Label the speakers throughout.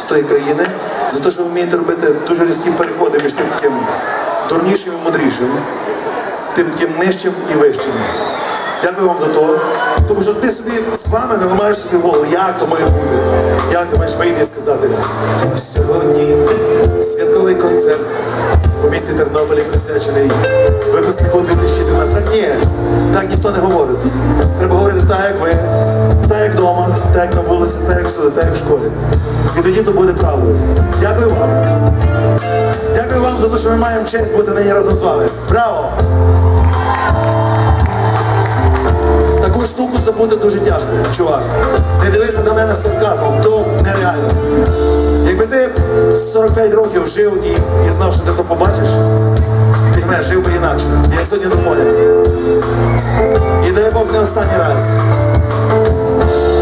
Speaker 1: з тої країни, за те, що ви вмієте робити дуже різкі переходи між тим таким дурнішим і мудрішим, тим таким нижчим і вищим. Дякую вам за то. Тому що ти собі з вами не ламаєш собі голову, як то має бути, як ти маєш вийти і сказати. Сьогодні святковий концерт у місті Тернополі присвячений випускнику 2012. Так ні, так ніхто не говорить. Треба говорити так, як ви, так як вдома, так як на вулиці, так як всюди, так як в школі. І тоді то буде правдою. Дякую вам. Дякую вам за те, що ми маємо честь бути нині разом з вами. Браво! Таку штуку забути дуже тяжко, чувак. Не дивися на мене сарказмом, то нереально. Якби ти 45 років жив і, і знав, що ти то побачиш, ти жив би інакше. Я сьогодні поняв. І дай Бог не останній раз.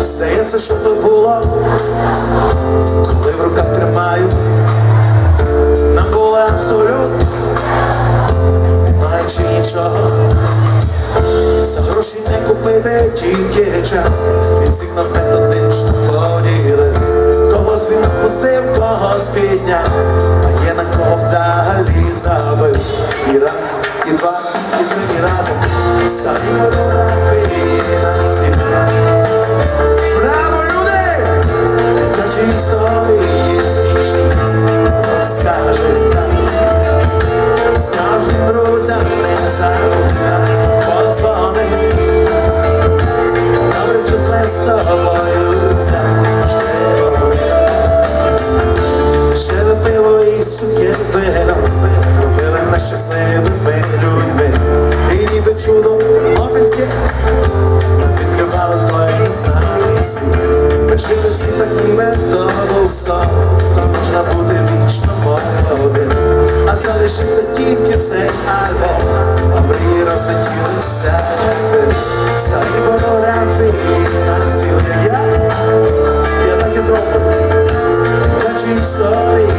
Speaker 1: Здається, що то було, коли в руках тримаю. Нам було абсолютно, не маючи нічого. Не тільки час. він сигна нас методично поділи, Когось він відпустив, когось підняв, а є на кого взагалі забив. І раз, і два, і три і разом старі відкривали твої знаний світ. Ми жили всі так ніби то сон, можна бути вічно молодим. А залишився тільки цей альбом, а мрії розлетілися. Старі фотографії на стіл я, я так і зроблю. Дитячі історії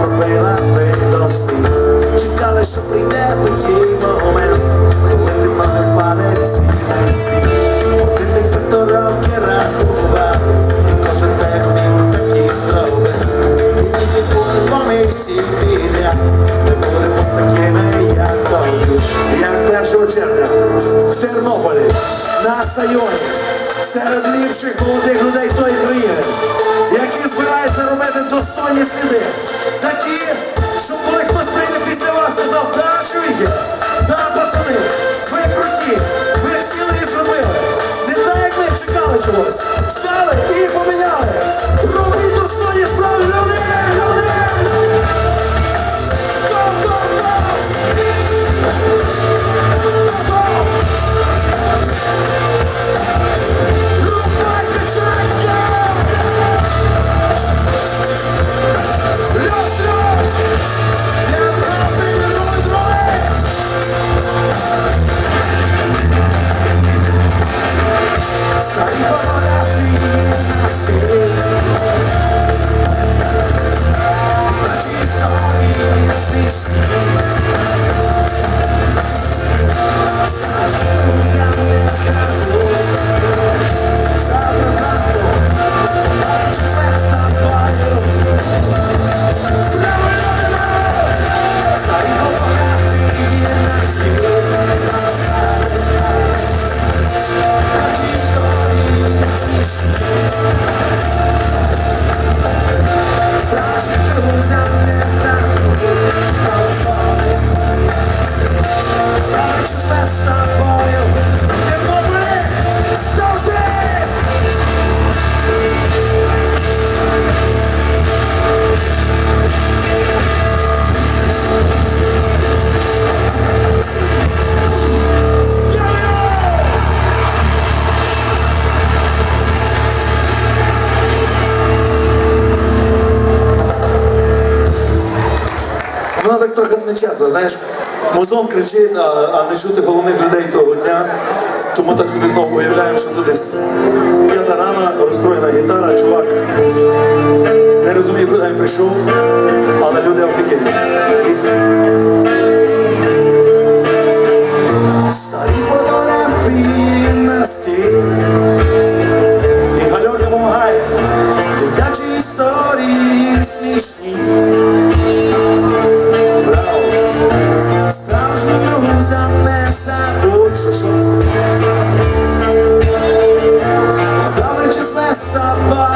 Speaker 1: пробила ви до сліз. Чекали, що прийде такий момент, коли ти мене палець на світ. Ти не півтороки рахував, і кожен так вмів, так і зробив. І тільки будемо ми всі підряд, не будемо такими, як тобі. Як 1 червня в Тернополі на стадіоні серед ліпших молодих людей тої країни, які збираються робити достойні сліди. Такі, щоб коли хтось прийде після вас, сказав, да, чуєте, да, пацани, ви круті, ви хотіли і зробили. Не так, ми чекали чогось. Трохи нечесно, знаєш, музон кричить, а, а не чути головних людей того дня. Тому так собі знову уявляємо, що тут десь п'ята рана, розстроєна гітара, чувак не розуміє, куди він прийшов, але люди офігенні. Старі фотографії на стіл І гальорка допомагає Дитячі історії смішні числе з